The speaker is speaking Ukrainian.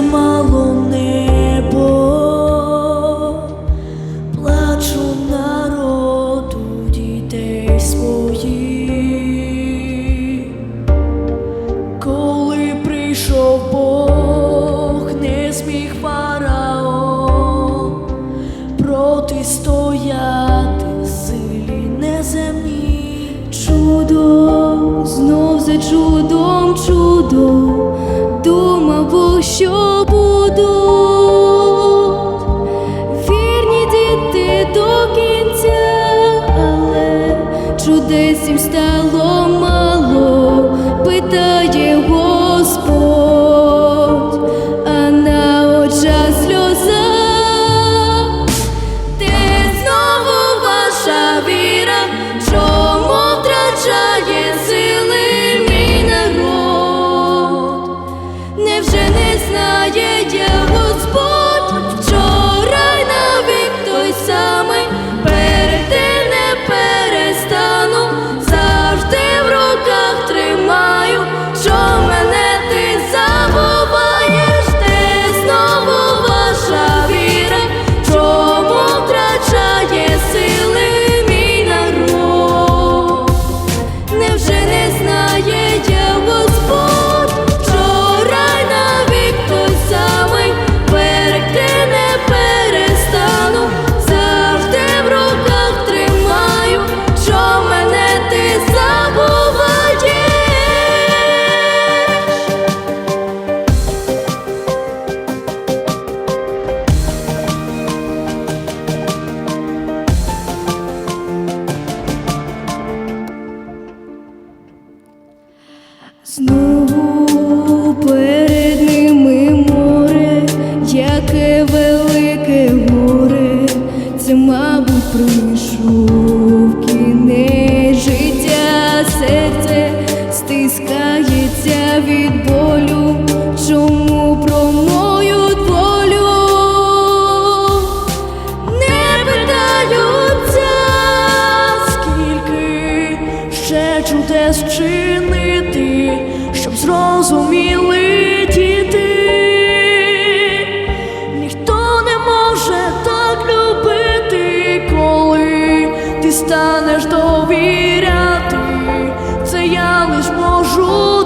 тримало небо, плачу народу дітей своїх, коли прийшов Бог, не зміг фараон протистояти силі неземні, чудо знов за чудом чудо. де сім стало мати. Snow. ти станеш довіряти, це я лиш можу.